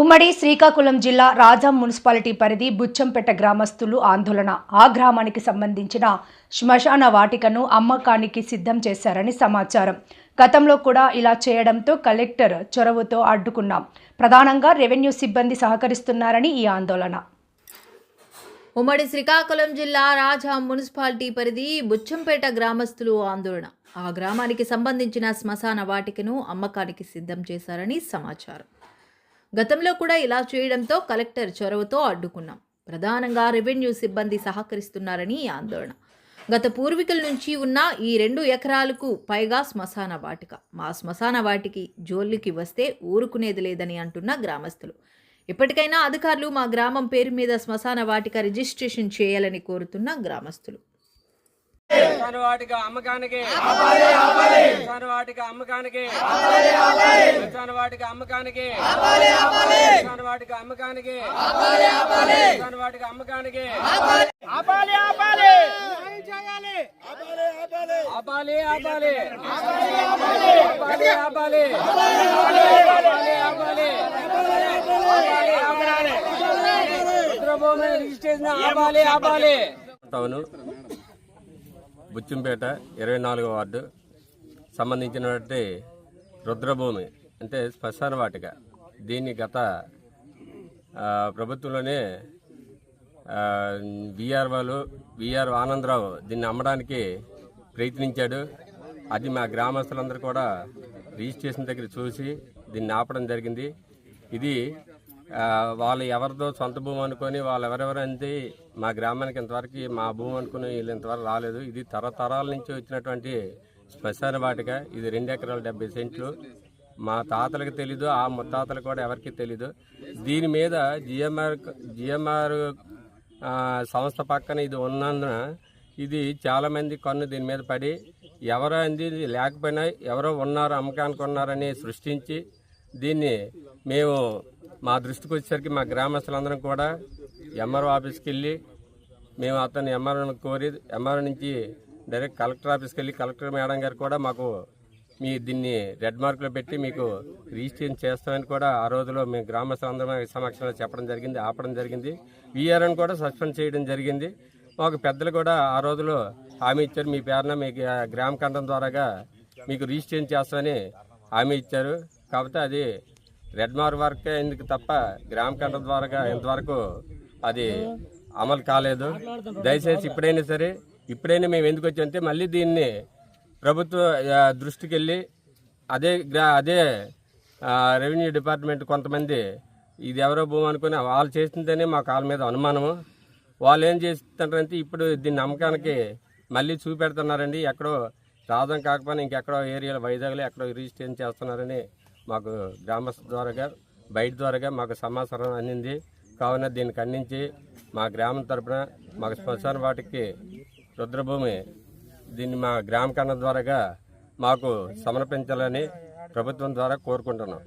ఉమ్మడి శ్రీకాకుళం జిల్లా రాజాం మున్సిపాలిటీ పరిధి బుచ్చంపేట గ్రామస్తులు ఆందోళన. ఆ గ్రామానికి సంబంధించిన శ్మశాన వాటికను అమ్మకానికి సిద్ధం చేశారని సమాచారం. గతంలో కూడా ఇలా చేయడంతో కలెక్టర్ చొరవతో అడ్డుకున్నాం. ప్రధానంగా రెవెన్యూ సిబ్బంది సహకరిస్తున్నారని ఈ ఆందోళన. ఉమ్మడి శ్రీకాకుళం జిల్లా రాజా మున్సిపాలిటీ పరిధి బుచ్చంపేట గ్రామస్తులు ఆందోళన. ఆ గ్రామానికి సంబంధించిన శ్మశాన వాటికను అమ్మకానికి సిద్ధం చేశారని సమాచారం. గతంలో కూడా ఇలా చేయడంతో కలెక్టర్ చొరవతో అడ్డుకున్నాం. ప్రధానంగా రెవెన్యూ సిబ్బంది సహకరిస్తున్నారని ఈ ఆందోళన. గత పూర్వీకుల నుంచి ఉన్న ఈ రెండు ఎకరాలకు పైగా శ్మశాన వాటిక. మా శ్మశాన వాటికి జోలికి వస్తే ఊరుకునేది లేదని అంటున్న గ్రామస్తులు. ఇప్పటికైనా అధికారులు మా గ్రామం పేరు మీద శ్మశాన వాటిక రిజిస్ట్రేషన్ చేయాలని కోరుతున్న గ్రామస్తులు. శ్మశాన వాటిక అమ్మకానికి శ్మశాన వాటిక అమ్మకానికి శ్మశాన వాటిక అమ్మకానికి శ్మశాన వాటిక అమ్మకానికి శ్మశాన వాటిక అమ్మకానికి ఆపాలి ఆపాలి ఆపాలి ఆపాలి ఆపాలి ఆపాలి ఆపాలి ఆపాలి ఆపాలి బుచ్చింపేట ఇరవై నాలుగో వార్డు సంబంధించినటువంటి రుద్రభూమి అంటే శ్మశాన వాటిక. దీన్ని గత ప్రభుత్వంలోనే విఆర్ విఆర్ ఆనందరావు దీన్ని అమ్మడానికి ప్రయత్నించాడు. అది మా గ్రామస్తులందరూ కూడా రిజిస్ట్రేషన్ దగ్గర చూసి దీన్ని ఆపడం జరిగింది. ఇది వాళ్ళు ఎవరిదో సొంత భూమి అనుకొని వాళ్ళు ఎవరెవరంది మా గ్రామానికి ఇంతవరకు మా భూమి అనుకుని వీళ్ళు ఇంతవరకు రాలేదు. ఇది తరతరాల నుంచి వచ్చినటువంటి శ్మశాన వాటిక. ఇది రెండు ఎకరాల డెబ్బై సెంట్లు. మా తాతలకు తెలీదు ఆ ముత్తాతలకు కూడా ఎవరికి తెలీదు. దీని మీద జిఎంఆర్ జిఎంఆర్ సంస్థ పక్కన ఇది ఉన్నందున ఇది చాలామంది కన్ను దీని మీద పడి ఎవరో అంది లేకపోయినా ఎవరో ఉన్నారు అమ్మకానికి ఉన్నారని సృష్టించి దీన్ని మేము మా దృష్టికి వచ్చేసరికి మా గ్రామస్తులందరం కూడా ఎంఆర్ఓ ఆఫీస్కి వెళ్ళి మేము అతను ఎంఆర్ఓని కోరి ఎంఆర్ఓ నుంచి డైరెక్ట్ కలెక్టర్ ఆఫీస్కి వెళ్ళి కలెక్టర్ మేడం గారు కూడా మాకు మీ దీన్ని రెడ్ మార్కులో పెట్టి మీకు రిజిస్ట్రేషన్ చేస్తామని కూడా ఆ రోజులో మేము గ్రామస్తులందరం సమక్షంలో చెప్పడం జరిగింది ఆపడం జరిగింది. వీఆర్ఎన్ కూడా సస్పెండ్ చేయడం జరిగింది. మాకు పెద్దలు కూడా ఆ రోజులో హామీ ఇచ్చారు. మీ పేరున మీ గ్రామ కంఠం ద్వారాగా మీకు రిజిస్ట్రేషన్ చేస్తామని హామీ ఇచ్చారు. కాకపోతే అది రెడ్ మార్ వరకే ఎందుకు తప్ప గ్రామ కంఠం ద్వారా ఇంతవరకు అది అమలు కాలేదు. దయచేసి ఇప్పుడైనా సరే ఇప్పుడైనా మేము ఎందుకు వచ్చామంటే మళ్ళీ దీన్ని ప్రభుత్వ దృష్టికి వెళ్ళి అదే గ్రా అదే రెవెన్యూ డిపార్ట్మెంట్ కొంతమంది ఇది ఎవరో భూమి అనుకుని వాళ్ళు చేసిందనే మా కాళ్ళ మీద అనుమానము. వాళ్ళు ఏం చేస్తున్నారంటే ఇప్పుడు దీన్ని నమ్మకానికి మళ్ళీ చూపెడుతున్నారండి. ఎక్కడో రాజం కాకపోయినా ఇంకెక్కడో ఏరియాలో వైజాగ్లో ఎక్కడో రిజిస్ట్రేషన్ చేస్తున్నారని మాకు గ్రామస్తు ద్వారాగా బయట ద్వారాగా మాకు సమాచారం అందింది. కావున దీన్ని ఖండించి మా గ్రామం తరపున మాకు శ్మశాన వాటికి రుద్రభూమి దీన్ని మా గ్రామ కన్న ద్వారాగా మాకు సమర్పించాలని ప్రభుత్వం ద్వారా కోరుకుంటున్నాం.